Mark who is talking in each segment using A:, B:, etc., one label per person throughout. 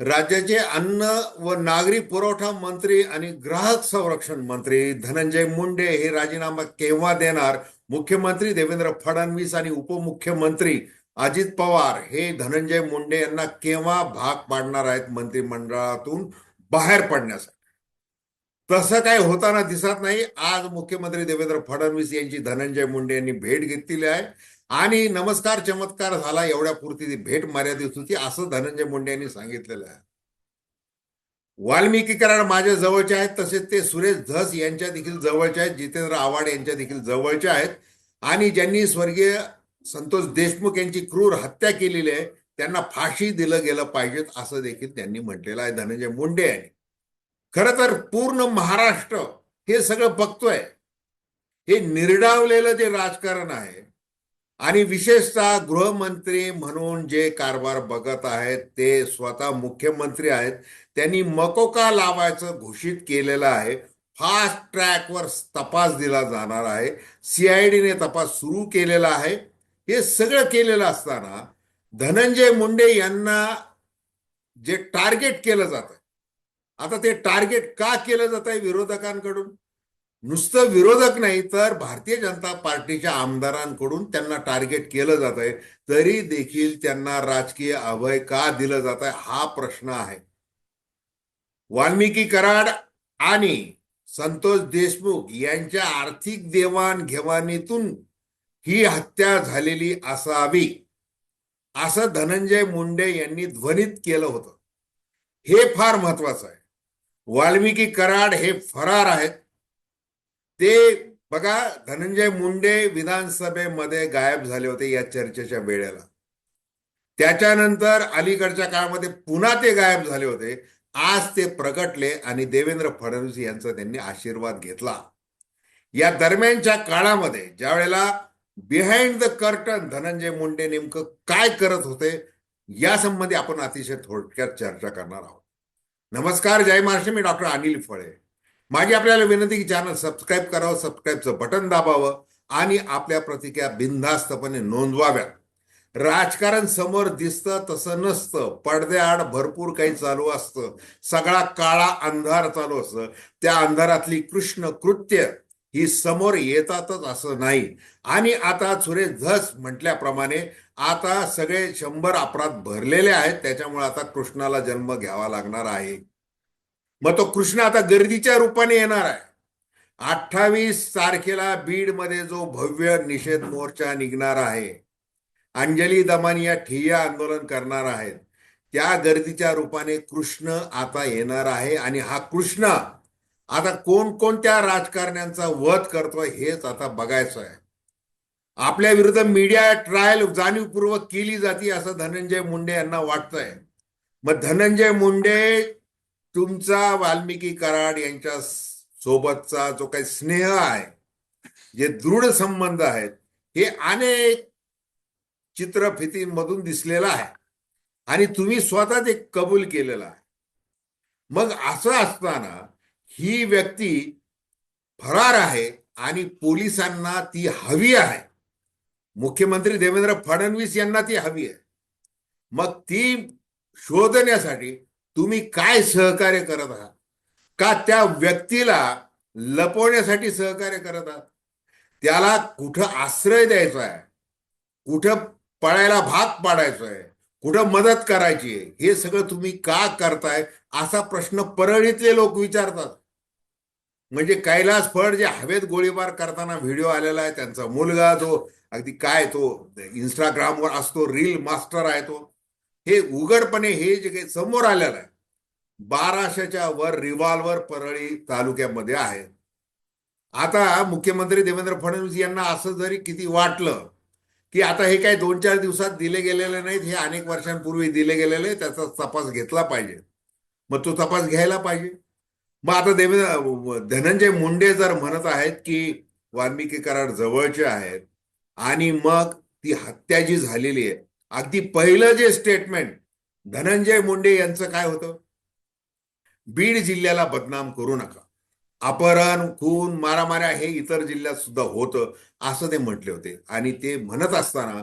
A: राज्याचे अन्न व नागरी पुरवठा मंत्री आणि ग्राहक संरक्षण मंत्री धनंजय मुंडे हे राजीनामा केव्हा देणार? मुख्यमंत्री देवेंद्र फडणवीस आणि उपमुख्यमंत्री अजित पवार हे धनंजय मुंडे यांना केव्हा भाग पाडणार आहेत मंत्रिमंडळातून बाहेर पडण्यासाठी? तसं काय होताना दिसत नाही. आज मुख्यमंत्री देवेंद्र फडणवीस यांची धनंजय मुंडे यांनी भेट घेतलेली आहे. आणि नमस्कार चमत्कार झाला एवढ्या पुरती ती भेट मर्यादित होती असं धनंजय मुंडे यांनी सांगितलेलं आहे. वाल्मिकीकरण माझ्या जवळचे आहेत तसेच ते सुरेश धस यांच्या देखील जवळचे आहेत जितेंद्र आव्हाड यांच्या देखील जवळचे आहेत. आणि ज्यांनी स्वर्गीय संतोष देशमुख यांची क्रूर हत्या केलेली आहे त्यांना फाशी दिलं गेलं पाहिजेत असं देखील त्यांनी म्हटलेलं आहे धनंजय मुंडे यांनी. खरं तर पूर्ण महाराष्ट्र हे सगळं बघतोय. हे निर्डावलेलं जे राजकारण आहे आणि विशेषतः गृहमंत्री म्हणून जे कारभार बघत आहेत ते स्वतः मुख्यमंत्री आहेत त्यांनी मकोका लावायचं घोषित केलेलं आहे. फास्ट ट्रॅकवर तपास दिला जाणार आहे. सीआयडीने तपास सुरू केलेला आहे. हे सगळं केलेलं असताना धनंजय मुंडे यांना जे टार्गेट केलं जात आता ते टार्गेट का केलं जात आहे विरोधकांकडून? नुसतं विरोधक नाही तर भारतीय जनता पार्टीच्या आमदारांकडून त्यांना टार्गेट केलं जात आहे तरी देखील त्यांना राजकीय अभय का दिलं जात आहे हा प्रश्न आहे. वाल्मिकी कराड आणि संतोष देशमुख यांच्या आर्थिक देवाणघेवाणीतून ही हत्या झालेली असावी असं धनंजय मुंडे यांनी ध्वनित केलं होतं. हे फार महत्वाचं आहे. वाल्मिकी कराड हे फरार आहेत. ते बघा धनंजय मुंडे विधानसभेमध्ये गायब झाले होते या चर्चेच्या वेळेला. त्याच्यानंतर अलीकडच्या काळामध्ये पुन्हा ते गायब झाले होते. आज ते प्रगटले आणि देवेंद्र फडणवीस यांचा त्यांनी आशीर्वाद घेतला. या दरम्यानच्या काळामध्ये ज्या वेळेला behind the curtain Dhananjay Munde नेमकं काय करत होते या संबंधी आपण अतिशय थोडक्यात चर्चा करणार आहोत. नमस्कार जय महाराष्ट्र मी डॉक्टर अनिल फळे. माझी आपल्याला विनंती की चॅनल सबस्क्राईब करावं सबस्क्राईबचं बटन दाबावं आणि आपल्या प्रतिक्रिया बिनधास्तपणे नोंदवाव्यात. राजकारण समोर दिसतं तसं नसतं. पडद्याआड भरपूर काही चालू असतं. सगळा काळा अंधार चालू असतं. त्या अंधारातली कृष्ण कृत्य ही समोर येतातच असं नाही. आणि आता सुरेश धस म्हटल्याप्रमाणे आता सगळे शंभर अपराध भरलेले आहेत. त्याच्यामुळे आता कृष्णाला जन्म घ्यावा लागणार आहे. मग तो कृष्ण आता गर्दीच्या रूपाने येणार आहे. अठ्ठावीस तारखेला बीडमध्ये जो भव्य निषेध मोर्चा निघणार आहे अंजली दमानिया ठिय्या आंदोलन करणार आहेत त्या गर्दीच्या रूपाने कृष्ण आता येणार आहे आणि हा कृष्ण आता कोणकोणत्या राजकारण्यांचा वध करतोय हेच आता बघायचं आहे आपल्या विरुद्ध मीडिया ट्रायल जाणीवपूर्वक केली जाते असं धनंजय मुंडे यांना वाटतंय. मग धनंजय मुंडे तुमचा वाल्मिकी कराड यांच्या सोबतचा जो काही स्नेह आहे जे दृढ संबंध आहेत हे अनेक चित्रफितींमधून दिसलेला आहे. आणि तुम्ही स्वतः ते कबूल केलेलं आहे. मग असं असताना ही व्यक्ती फरार आहे आणि पोलिसांना ती हवी आहे. मुख्यमंत्री देवेंद्र फडणवीस यांना ती हवी आहे. मग ती शोधण्यासाठी तुम्ही काय सहकार्य करत आहात? का त्या व्यक्तीला लपवण्यासाठी सहकार्य करत आहात? त्याला कुठं आश्रय द्यायचा आहे कुठं पळायला भाग पाडायचा आहे कुठं मदत करायची आहे? हे सगळं तुम्ही का करताय? असा प्रश्न परळीतले लोक विचारतात. म्हणजे कैलास फड जे हवेत गोळीबार करताना व्हिडिओ आलेला आहे त्यांचा मुलगा जो अगदी काय तो इंस्टाग्रामवर असतो रील मास्टर आहे तो. हे उघडपणे हे जे काही समोर आलेलं आहे बाराशेच्या वर रिव्हॉल्वर परळी तालुक्यामध्ये आहे. आता मुख्यमंत्री देवेंद्र फडणवीस यांना असं जरी किती वाटलं की आता हे काही दोन चार दिवसात दिले गेलेले नाहीत हे अनेक वर्षांपूर्वी दिले गेलेले त्याचा तपास घेतला पाहिजे. मग तो तपास घ्यायला पाहिजे. मग आता देवेंद्र धनंजय मुंडे जर म्हणत आहेत की वाल्मिकी करार जवळचे आहेत आणि मग ती हत्या जी झालेली आहे अगदी पहिलं जे स्टेटमेंट धनंजय मुंडे यांचं काय होतं? बीड जिल्ह्याला बदनाम करू नका. अपहरण खून मारामाऱ्या हे इतर जिल्ह्यात सुद्धा होतं असं ते म्हटले होते. आणि ते म्हणत असताना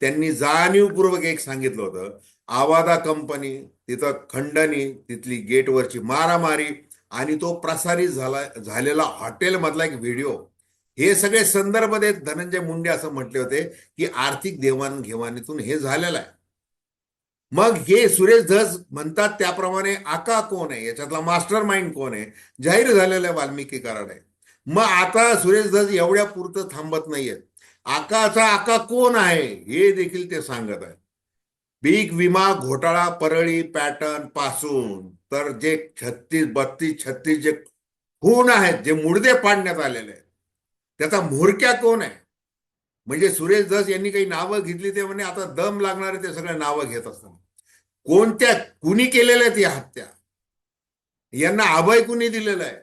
A: त्यांनी जाणीवपूर्वक एक सांगितलं होतं. आवादा कंपनी तिथं खंडणी तिथली गेटवरची मारामारी आणि तो प्रसारित झाला झालेला हॉटेलमधला एक व्हिडिओ. हे सगळे संदर्भ देत धनंजय मुंडे असं म्हटले होते की आर्थिक देवाणघेवाणीतून हे झालेलं आहे. मग हे सुरेश धस म्हणतात त्याप्रमाणे आका कोण आहे? याच्यातला मास्टर माइंड कोण आहे? जाहीर झालेलं आहे वाल्मिकी कराड. आहे मग आता सुरेश धस एवढ्या पुरतं थांबत नाहीयेत आकाचा आका कोण आहे? हे देखील ते सांगत आहे. पीक विमा घोटाळा परळी पॅटर्नपासून. तर जे छत्तीस बत्तीस छत्तीस जे खून आहेत जे मुडदे पाडण्यात आलेले आहेत त्याचा म्होरक्या कोण आहे? म्हणजे सुरेश धस यांनी काही नावं घेतली ते म्हणे आता दम लागणारे ते सगळे नावं घेत असतात. कोणत्या कुणी केलेल्या आहेत या हत्या? यांना अभय कुणी दिलेलं आहे?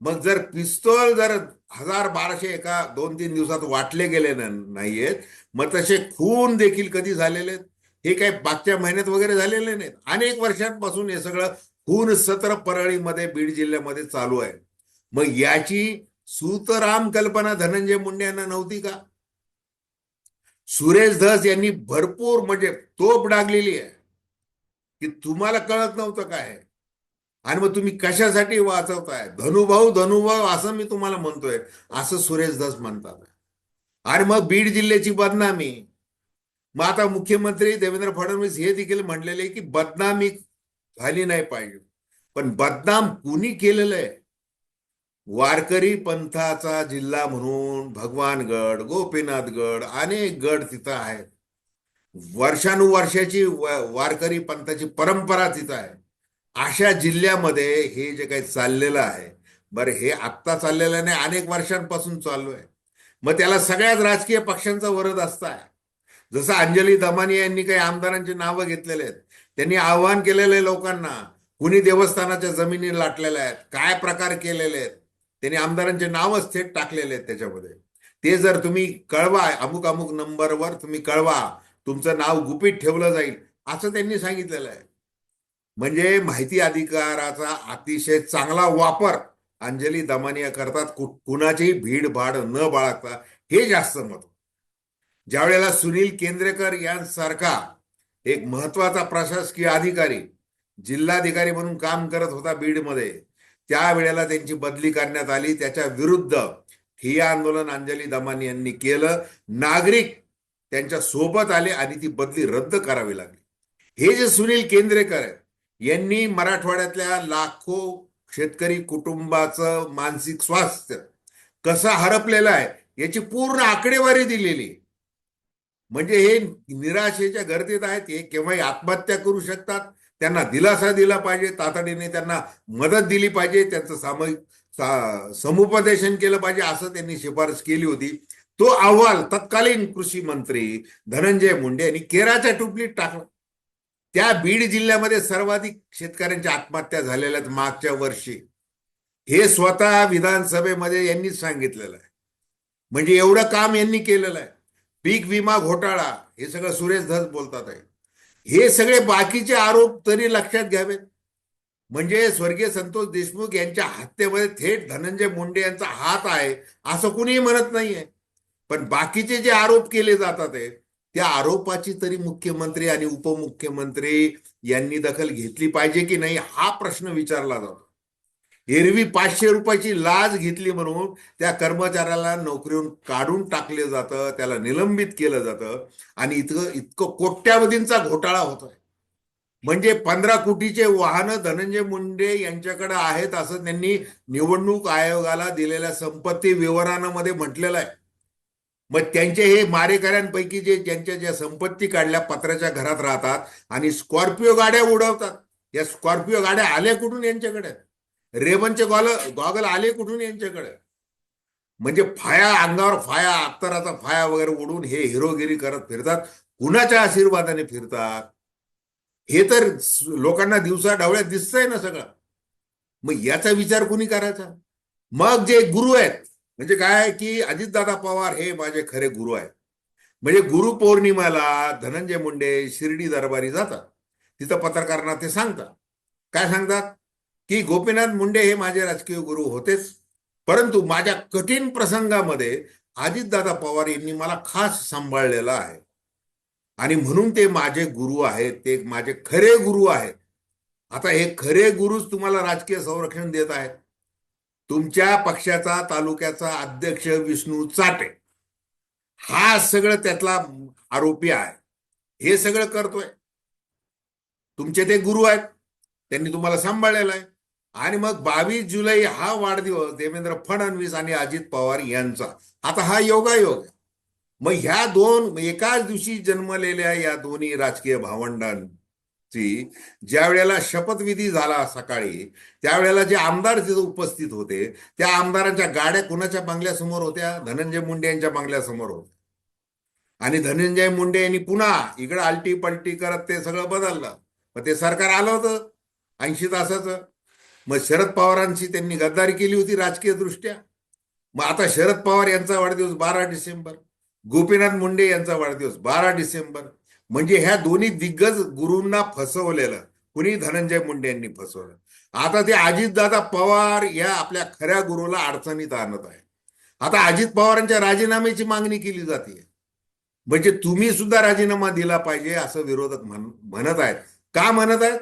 A: मग जर पिस्तोल जर हजार बाराशे एका दोन तीन दिवसात वाटले गेले नाहीयेत मग तसे खून देखील कधी झालेले आहेत? हे काही मागच्या महिन्यात वगैरे झालेले नाहीत. अनेक वर्षांपासून हे सगळं खून सत्र परळीमध्ये बीड जिल्ह्यामध्ये चालू आहे. मग याची सुतराम कल्पना धनंजय मुंडे यांना नव्हती का? सुरेश धस यांनी भरपूर म्हणजे तोप डागलेली आहे. की तुम्हाला कळत नव्हतं काय आणि मग तुम्ही कशासाठी वाचवताय? धनुभाऊ धनुभाऊ असं मी तुम्हाला म्हणतोय. असं सुरेश धस म्हणतात. आणि मग बीड जिल्ह्याची बदनामी. मग आता मुख्यमंत्री देवेंद्र फडणवीस हे देखील म्हणलेले की बदनामी झाली नाही पाहिजे. पण बदनाम कुणी केलेलं आहे? वारकरी पंथाचा जिल्हा म्हणून भगवानगड गोपीनाथगड अनेक गड तिथं आहेत. वर्षानुवर्षाची वारकरी पंथाची परंपरा तिथं आहे. अशा जिल्ह्यामध्ये हे जे काही चाललेलं आहे बरं हे आत्ता चाललेलं नाही अनेक वर्षांपासून चालू आहे. मग त्याला सगळ्याच राजकीय पक्षांचा वरद असताय जसं अंजली दमानी यांनी काही आमदारांची नावं घेतलेले आहेत. त्यांनी आव्हान केलेलं आहे लोकांना कुणी देवस्थानाच्या जमिनी लाटलेल्या आहेत काय प्रकार केलेले आहेत त्यांनी आमदारांचे नावच थेट टाकलेले आहेत त्याच्यामध्ये. ते जर तुम्ही कळवा अमुक अमुक नंबरवर तुम्ही कळवा तुमचं नाव गुपित ठेवलं जाईल असं त्यांनी सांगितलेलं आहे. म्हणजे माहिती अधिकाराचा अतिशय चांगला वापर अंजली दमानिया करतात कु- कुणाचीही भीड भाड न बाळगता हे जास्त महत्त्व ज्या वेळेला सुनील केंद्रेकर यांसारखा एक महत्त्वाचा प्रशासकीय अधिकारी जिल्हाधिकारी म्हणून काम करत होता बीडमध्ये त्यावेळेला त्यांची बदली करण्यात आली. त्याच्या विरुद्ध ठिय्या आंदोलन अंजली दमानी यांनी केलं. नागरिक त्यांच्यासोबत आले आणि ती बदली रद्द करावी लागली. हे जे सुनील केंद्रेकर आहेत यांनी मराठवाड्यातल्या लाखो शेतकरी कुटुंबाचं मानसिक स्वास्थ्य कसं हरपलेलं आहे याची पूर्ण आकडेवारी दिलेली. म्हणजे हे निराशेच्या गर्दीत आहेत हे केव्हाही आत्महत्या करू शकतात. त्यांना दिलासा दिला पाहिजे तातडीने त्यांना मदत दिली पाहिजे त्यांचं सामूहिक सा- समुपदेशन केलं पाहिजे असं त्यांनी शिफारस केली होती. तो अहवाल तत्कालीन कृषी मंत्री धनंजय मुंडे यांनी केराच्या टुपलीत टाकला. त्या बीड जिल्ह्यामध्ये सर्वाधिक शेतकऱ्यांच्या आत्महत्या झालेल्या आहेत मागच्या वर्षी. हे स्वतः विधानसभेमध्ये यांनीच सांगितलेलं आहे. म्हणजे एवढं काम यांनी केलेलं आहे. पीक विमा घोटाळा हे सगळं सुरेश धस बोलतात आहे. हे सगळे बाकीचे आरोप तरी लक्षात घ्यावेत. म्हणजे स्वर्गीय संतोष देशमुख यांच्या हत्येमध्ये थेट धनंजय मुंडे यांचा हात आहे असं कुणीही म्हणत नाहीये. पण बाकीचे जे आरोप केले जातात त्या आरोपाची तरी मुख्यमंत्री आणि उपमुख्यमंत्री यांनी दखल घेतली पाहिजे की नाही हा प्रश्न विचारला जातो. एरवी पाचशे रुपयाची लाच घेतली म्हणून त्या कर्मचाऱ्याला नोकरीहून काढून टाकले जातं त्याला निलंबित केलं जातं आणि इतकं इतकं कोट्यावधींचा घोटाळा होतोय. म्हणजे पंधरा कोटीचे वाहनं धनंजय मुंडे यांच्याकडे आहेत असं त्यांनी निवडणूक आयोगाला दिलेल्या संपत्ती विवरणामध्ये म्हटलेलं आहे. मग त्यांचे हे मारेकऱ्यांपैकी जे ज्यांच्या ज्या संपत्ती काढल्या पत्राच्या घरात राहतात आणि स्कॉर्पिओ गाड्या उडवतात. या स्कॉर्पिओ गाड्या आल्या कुठून यांच्याकडे? रेमनचे गॉल गॉगल आले कुठून यांच्याकडे? म्हणजे फाया अंगावर फाया अत्तराचा फाया वगैरे उडून हे हिरोगिरी करत फिरतात. कुणाच्या आशीर्वादाने फिरतात? हे तर लोकांना दिवसा ढवळ्यात दिसतंय ना सगळं. मग याचा विचार कुणी करायचा? मग जे गुरु आहेत म्हणजे काय की अजितदादा पवार हे माझे खरे गुरु आहेत. म्हणजे गुरु पौर्णिमाला धनंजय मुंडे शिर्डी दरबारी जातात. तिथं पत्रकारांना ते सांगतात. काय सांगतात? की गोपीनाथ मुंडे हे माझे राजकीय गुरु होतेच. परंतु माझ्या कठीण प्रसंगामध्ये अजितदादा पवार यांनी मला खास सांभाळलेलं आहे. आणि म्हणून ते माझे गुरु आहेत ते माझे खरे गुरु आहेत. आता हे खरे गुरुच तुम्हाला राजकीय संरक्षण देत आहेत. तुमच्या पक्षाचा तालुक्याचा अध्यक्ष विष्णू चाटे. हा सगळं त्यातला आरोपी आहे. हे सगळं करतोय. तुमचे ते गुरु आहेत. त्यांनी तुम्हाला सांभाळलेलं आहे. आणि मग बावीस जुलै हा वाढदिवस देवेंद्र फडणवीस आणि अजित पवार यांचा. आता हा योगायोग मग ह्या दोन एकाच दिवशी जन्मलेल्या या दोन्ही राजकीय भावंडांची ज्या वेळेला शपथविधी झाला सकाळी त्यावेळेला जे आमदार तिथे उपस्थित होते त्या आमदारांच्या गाड्या कुणाच्या बंगल्यासमोर होत्या? धनंजय मुंडे यांच्या बंगल्यासमोर होत्या. आणि धनंजय मुंडे यांनी पुन्हा इकडे आलटी पलटी करत ते सगळं बदललं. मग ते सरकार आलं होतं ऐंशी तासाचं. मग शरद पवारांची त्यांनी गद्दारी केली होती राजकीय दृष्ट्या. मग आता शरद पवार यांचा वाढदिवस बारा डिसेंबर. गोपीनाथ मुंडे यांचा वाढदिवस बारा डिसेंबर. म्हणजे ह्या दोन्ही दिग्गज गुरूंना फसवलेलं कुणी धनंजय मुंडे यांनी फसवलं. आता ते अजितदादा पवार या आपल्या खऱ्या गुरुला अडचणीत आणत आहे आता अजित पवारांच्या राजीनाम्याची मागणी केली जाते. म्हणजे तुम्ही सुद्धा राजीनामा दिला पाहिजे असं विरोधक म्हण म्हणत आहेत. का म्हणत आहेत?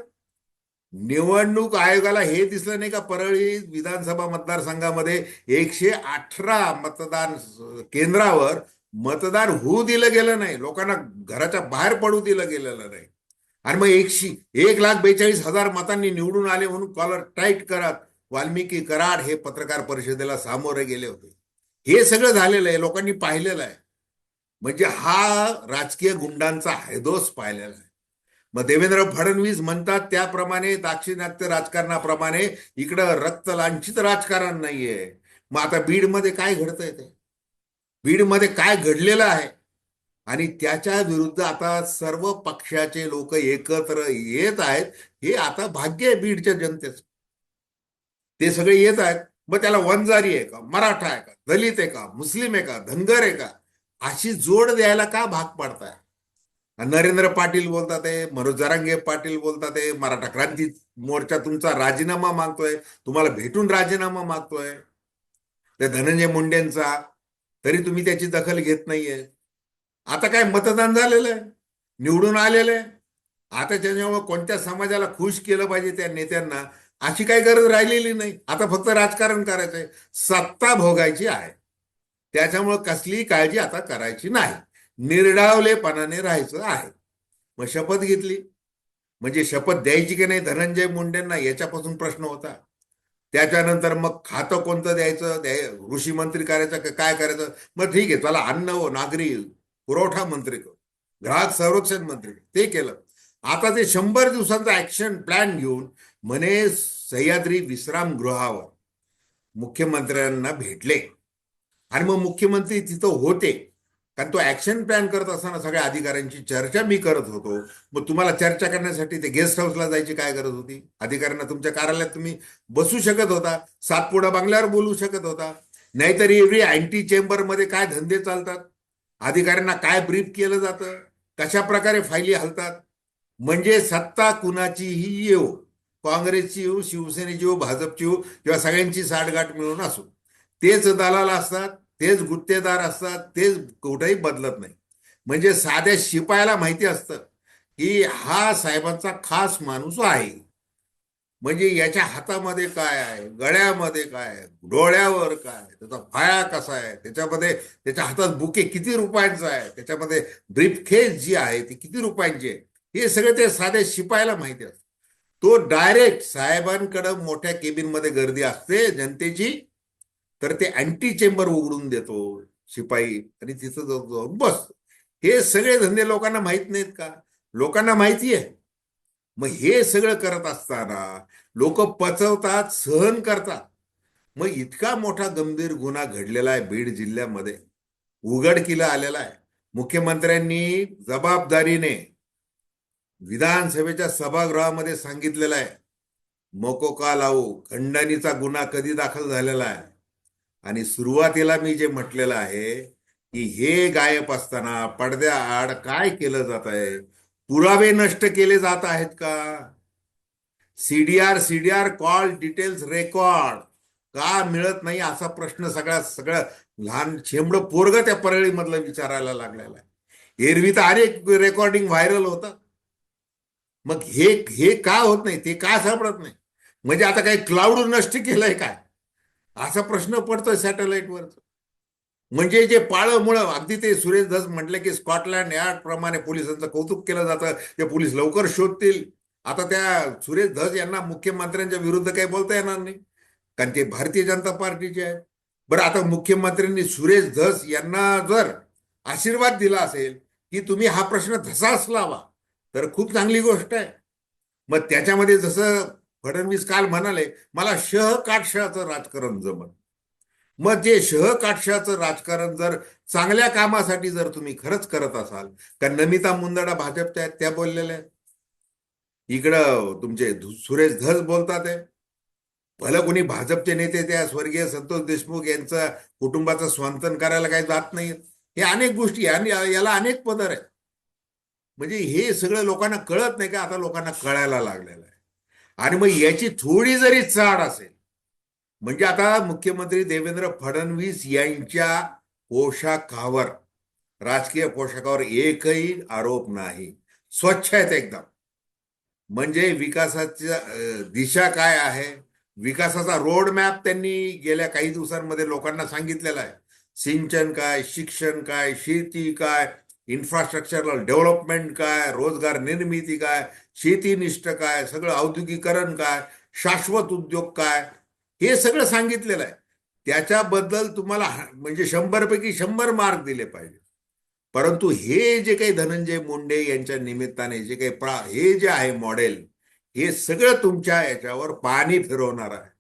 A: निवडणूक आयोगाला हे दिसलं नाही का परळी विधानसभा मतदारसंघामध्ये एकशे अठरा मतदान केंद्रावर मतदान होऊ दिलं गेलं नाही. लोकांना घराच्या बाहेर पडू दिलं गेलेलं नाही. आणि मग एकशे एक लाख बेचाळीस हजार मतांनी निवडून आले म्हणून कॉलर टाईट करत वाल्मिकी कराड हे पत्रकार परिषदेला सामोरे गेले होते. हे सगळं झालेलं आहे. लोकांनी पाहिलेलं आहे. म्हणजे हा राजकीय गुंडांचा हैदोस पाहिलेला आहे. मग देवेंद्र फडणवीस म्हणतात त्याप्रमाणे दाक्षिणात्य राजकारणाप्रमाणे इकडं रक्त लांछित राजकारण नाहीये. मग आता बीडमध्ये काय घडतंय ते? बीडमध्ये काय घडलेलं आहे? आणि त्याच्या विरुद्ध आता सर्व पक्षाचे लोक एकत्र येत आहेत हे आता भाग्य आहे बीडच्या जनतेचं. ते सगळे येत आहेत. मग त्याला वंजारी आहे का? मराठा आहे का? दलित आहे का? मुस्लिम आहे का? धनगर आहे का? अशी जोड द्यायला का भाग पाडताय? नरेंद्र पाटील बोलतात आहे मनोज जरांगे पाटील बोलतात आहे मराठा क्रांती मोर्चा तुमचा राजीनामा मागतोय तुम्हाला भेटून राजीनामा मागतोय. त्या धनंजय मुंडेंचा तरी तुम्ही त्याची दखल घेत नाहीये. आता काय मतदान झालेलं आहे? निवडून आलेलं आहे? आता त्याच्यामुळे कोणत्या समाजाला खुश केलं पाहिजे त्या नेत्यांना अशी काही गरज राहिलेली नाही. आता फक्त राजकारण करायचंय. सत्ता भोगायची आहे. त्याच्यामुळे कसलीही काळजी आता करायची नाही. निर्डावलेपणाने राहायचं आहे. मग शपथ घेतली. म्हणजे शपथ द्यायची की नाही? धनंजय मुंडेंना याच्यापासून प्रश्न होता. त्याच्यानंतर मग खातं कोणतं द्यायचं? द्याय कृषी मंत्री करायचं का काय करायचं? मग ठीक आहे चला अन्न व नागरी पुरवठा मंत्री कर. ग्राहक संरक्षण मंत्री ते केलं. आता ते शंभर दिवसांचा ऍक्शन प्लॅन घेऊन म्हणे सह्याद्री विश्रामगृहावर मुख्यमंत्र्यांना भेटले. आणि मग मुख्यमंत्री तिथं होते. कारण तो ऍक्शन प्लॅन करत असताना सगळ्या अधिकाऱ्यांची चर्चा मी करत होतो. मग तुम्हाला चर्चा करण्यासाठी ते गेस्ट हाऊसला जायची काय गरज होती? अधिकाऱ्यांना तुमच्या कार्यालयात तुम्ही बसू शकत होता सातपुडा बंगल्यावर बोलू शकत होता. नाहीतर एव्हरी अँटी चेंबरमध्ये काय धंदे चालतात? अधिकाऱ्यांना काय ब्रीफ केलं जातं? कशा प्रकारे फायली हलतात? म्हणजे सत्ता कुणाचीही येऊ काँग्रेसची येऊ शिवसेनेची येऊ भाजपची येऊ किंवा सगळ्यांची साठगाठ मिळून असो. तेच दलाल असतात तेच गुत्तेदार असतात तेच कुठेही बदलत नाही. म्हणजे साध्या शिपायाला माहिती असतं की हा साहेबांचा खास माणूस आहे. म्हणजे याच्या हातामध्ये काय आहे गळ्यामध्ये काय आहे डोळ्यावर काय त्याचा फाया कसा आहे त्याच्यामध्ये त्याच्या हातात बुके किती रुपयांचा आहे त्याच्यामध्ये ब्रीफकेस जी आहे ती किती रुपयांची आहे हे सगळं ते साध्या शिपायाला माहिती असतं. तो डायरेक्ट साहेबांकडं मोठ्या केबिनमध्ये गर्दी असते जनतेची तर ते अँटी चेंबर उघडून देतो शिपाई. आणि तिथं जाऊन बस. हे सगळे धंदे लोकांना माहीत नाहीत का? लोकांना माहिती आहे. मग हे सगळं करत असताना लोक पचवतात सहन करतात. मग इतका मोठा गंभीर गुन्हा घडलेला आहे बीड जिल्ह्यामध्ये. उघडकीला आलेला आहे. मुख्यमंत्र्यांनी जबाबदारीने विधानसभेच्या सभागृहामध्ये सांगितलेलं आहे. मोको का लावू? खंडणीचा गुन्हा कधी दाखल झालेला आहे? आणि सुरुवातीला मी जे म्हटलेलं आहे की हे गायब असताना पडद्याआड काय केलं जात आहे? पुरावे नष्ट केले जात आहेत का? CDR CDR call details record. का मिळत नाही असा प्रश्न सगळ्या सगळं लहान शेंबड पोरग त्या परळीमधलं विचारायला लागलेला आहे. एरवी तर अनेक रेकॉर्डिंग व्हायरल होतात मग हे हे का होत नाही? ते का सापडत नाही? म्हणजे आता काही क्लाउड नष्ट केलंय काय? असा प्रश्न पडतोय सॅटेलाइटवर म्हणजे जे पाळमुळं अगदी ते सुरेश धस म्हटले की स्कॉटलँड यार्ड प्रमाणे पोलिसांचं कौतुक केलं जातं ते पोलीस लवकर शोधतील. आता त्या सुरेश धस यांना मुख्यमंत्र्यांच्या विरुद्ध काही बोलता येणार नाही कारण ते भारतीय जनता पार्टीचे आहेत. बरं आता मुख्यमंत्र्यांनी सुरेश धस यांना जर आशीर्वाद दिला असेल की तुम्ही हा प्रश्न धसाच लावा तर खूप चांगली गोष्ट आहे. मग त्याच्यामध्ये जसं फडणवीस काल म्हणाले मला शह काटशाचं राजकारण जमत मग जे शह काटशाचं राजकारण जर चांगल्या कामासाठी जर तुम्ही खरंच करत असाल तर नमिता मुंदडा भाजपच्या आहेत त्या बोललेल्या आहेत? इकडं तुमचे धु- सुरेश धस बोलतात आहे. भलं कोणी भाजपचे नेते त्या स्वर्गीय संतोष देशमुख यांचं कुटुंबाचं स्वांतन करायला काही जात नाहीत हे अनेक गोष्टी आहे आणि याला अनेक पदर आहेत. म्हणजे हे सगळं लोकांना कळत नाही का आता लोकांना कळायला लागलेलं आहे. आणि मग याची थोडी जरी चाड असेल म्हणजे आता मुख्यमंत्री देवेंद्र फडणवीस यांच्या पोशाखावर राजकीय पोशाखावर एकही आरोप नाही. स्वच्छ आहेत एकदम. म्हणजे विकासाच्या दिशा काय आहे? विकासाचा रोड मॅप त्यांनी गेल्या काही दिवसांमध्ये लोकांना सांगितलेला आहे. सिंचन काय शिक्षण काय शेती काय इन्फ्रास्ट्रक्चरल डेव्हलपमेंट काय रोजगार निर्मिती काय शेतीनिष्ठ काय सगळं औद्योगिकरण काय शाश्वत उद्योग काय हे सगळं सांगितलेलं आहे. त्याच्याबद्दल तुम्हाला म्हणजे शंभर पैकी शंभर मार्क दिले पाहिजे. परंतु हे जे काही धनंजय मुंडे यांच्या निमित्ताने जे काही प्रा हे जे आहे मॉडेल हे सगळं तुमच्या याच्यावर पाणी फिरवणार आहे.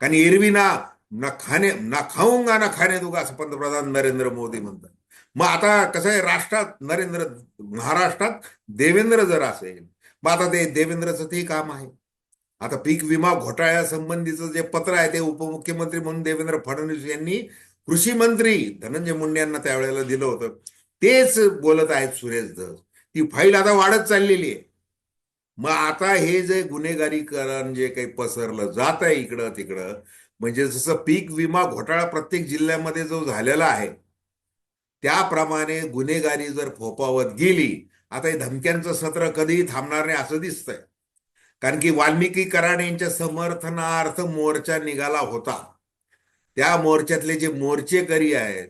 A: कारण एरवी ना ना खाणे ना खाऊंगा ना खाणे दुगा असं पंतप्रधान नरेंद्र मोदी म्हणतात. मग आता कसं आहे राष्ट्रात नरेंद्र महाराष्ट्रात देवेंद्र जर असेल मग आता ते देवेंद्रचं ते काम आहे. आता पीक विमा घोटाळ्यासंबंधीचं जे पत्र आहे ते उपमुख्यमंत्री म्हणून देवेंद्र फडणवीस यांनी कृषी मंत्री धनंजय मुंडे यांना त्यावेळेला दिलं होतं. तेच बोलत आहेत सुरेश धस. ती फाईल आता वाढत चाललेली आहे. मग आता हे जे गुन्हेगारीकरण जे काही पसरलं जात आहे इकडं तिकडं म्हणजे जसं पीक विमा घोटाळा प्रत्येक जिल्ह्यामध्ये जो झालेला आहे त्याप्रमाणे गुन्हेगारी जर फोपावत गेली आता हे धमक्यांचं सत्र कधीही थांबणार नाही असं दिसतंय. कारण की वाल्मिकी कराड यांच्या समर्थनार्थ मोर्चा निघाला होता. त्या मोर्चातले जे मोर्चेकरी आहेत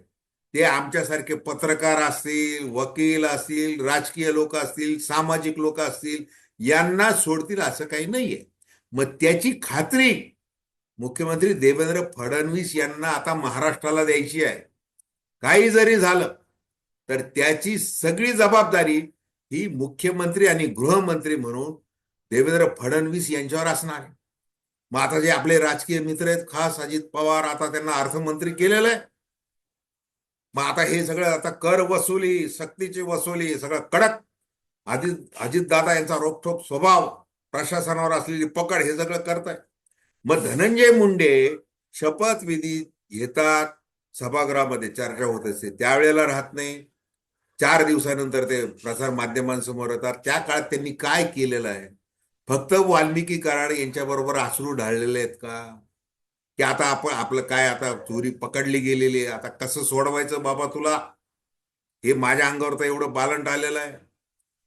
A: ते आमच्यासारखे पत्रकार असतील वकील असतील राजकीय लोक असतील सामाजिक लोक असतील यांना सोडतील असं काही नाहीये. मग त्याची खात्री मुख्यमंत्री देवेंद्र फडणवीस यांना आता महाराष्ट्राला द्यायची आहे. काही जरी झालं तर त्याची सगळी जबाबदारी ही मुख्यमंत्री आणि गृहमंत्री म्हणून देवेंद्र फडणवीस यांच्यावर असणार आहे. मग आता जे आपले राजकीय मित्र आहेत खास अजित पवार आता त्यांना अर्थमंत्री केलेलं आहे. मग आता हे सगळं आता कर वसुली सक्तीची वसुली सगळं कडक. अजित अजितदादा यांचा रोखठोक स्वभाव प्रशासनावर असलेली पकड हे सगळं करताय. मग धनंजय मुंडे शपथविधी घेतात सभागृहामध्ये चर्चा होत असते. त्यावेळेला राहत नाही. चार दिवसानंतर ते प्रसार माध्यमांसमोर येतात. त्या काळात त्यांनी काय केलेलं आहे? फक्त वाल्मिकी कराड यांच्याबरोबर आसरू ढाळलेले आहेत का? की आता आपण आपलं काय आता चोरी पकडली गेलेली आहे? आता कसं सोडवायचं बाबा तुला? हे माझ्या अंगावर तर एवढं बालंट आलेलं आहे.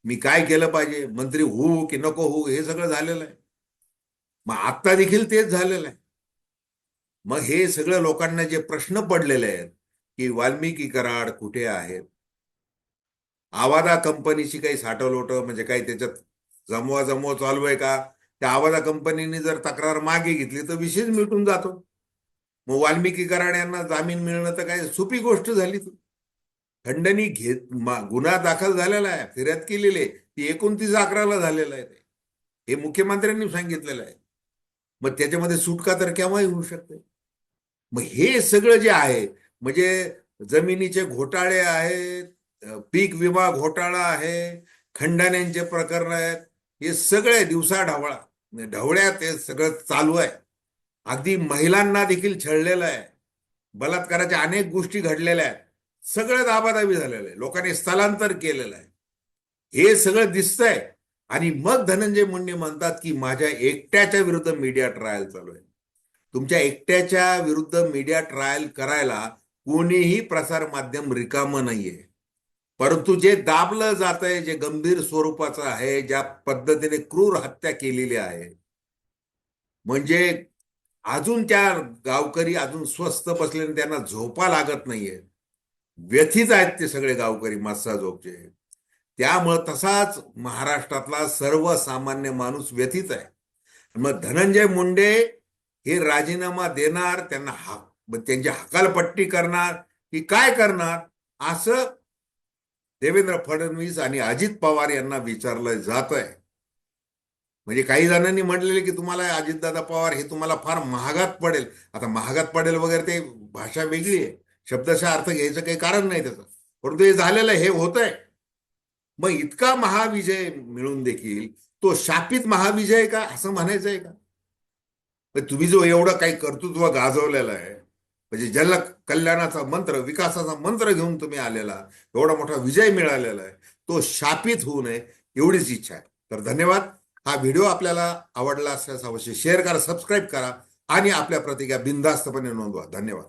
A: मी काय केलं पाहिजे? मंत्री होऊ की नको होऊ? हे सगळं झालेलं आहे. मग आत्ता देखील तेच झालेलं आहे. मग हे सगळं लोकांना जे प्रश्न पडलेले आहेत की वाल्मिकी कराड कुठे आहेत आवादा कंपनीची काही साठवलोट म्हणजे काही त्याच्यात जमवा जमवा चालू आहे का? त्या आवाजा कंपनीने जर तक्रार मागे घेतली तर विशेष मिटून जातो. मग वाल्मिकी कराड यांना जामीन मिळणं तर काय सोपी गोष्ट झाली. ती खंडणी घेत गुन्हा दाखल झालेला आहे फिर्याद केलेली आहे. ती एकोणतीस अकराला झालेला आहे हे मुख्यमंत्र्यांनी सांगितलेलं आहे. मग त्याच्यामध्ये सुटका तर केव्हाही होऊ शकते? मग हे सगळं जे आहे म्हणजे जमिनीचे घोटाळे आहेत पीक विमा घोटाळा आहे खंडण्यांचे प्रकरण आहेत हे सगळे दिवसा ढवळा ढवळ्यात हे सगळं चालू आहे. अगदी महिलांना देखील छळलेलं आहे. बलात्काराच्या अनेक गोष्टी घडलेल्या आहेत. सगळं दाबादाबी झालेलं आहे. लोकांनी स्थलांतर केलेलं आहे. हे सगळं दिसतंय. आणि मग धनंजय मुंडे म्हणतात की माझ्या एकट्याच्या विरुद्ध मीडिया ट्रायल चालू आहे. तुमच्या एकट्याच्या विरुद्ध मीडिया ट्रायल करायला कोणीही प्रसार माध्यम रिकामं नाहीये. परंतु जे दाबलं जात आहे जे गंभीर स्वरूपाचं आहे ज्या पद्धतीने क्रूर हत्या केलेली आहे म्हणजे अजून त्या गावकरी अजून स्वस्त बसल्याने त्यांना झोपा लागत नाहीये. व्यथित आहेत ते सगळे गावकरी मासा झोपचे. त्यामुळं तसाच महाराष्ट्रातला सर्वसामान्य माणूस व्यथित आहे. मग धनंजय मुंडे हे राजीनामा देणार त्यांना हा त्यांची हकालपट्टी करणार की काय करणार? असं देवेंद्र फडणवीस आणि अजित पवार यांना विचारलं जात आहे म्हणजे काही जणांनी म्हटलेले की तुम्हाला अजितदादा पवार हे तुम्हाला फार महागात पडेल. आता महागात पडेल वगैरे ते भाषा वेगळी आहे. शब्दशः अर्थ घ्यायचं काही कारण नाही त्याचं. परंतु हे झालेलं हे होत आहे मग इतका महाविजय मिळून देखील तो शापित महाविजय का? असं म्हणायचं आहे का? तुम्ही जो एवढं काही कर्तृत्व गाजवलेलं आहे. म्हणजे जल कल्याणाचा मंत्र विकासाचा मंत्र घेऊन तुम्ही आलेला एवढा मोठा विजय मिळालेला आहे तो शापित होऊ नये एवढीच इच्छा आहे. तर धन्यवाद. हा व्हिडिओ आपल्याला आवडला असल्यास अवश्य शेअर करा सबस्क्राईब करा आणि आपल्या प्रतिक्रिया बिनधास्तपणे नोंदवा. धन्यवाद.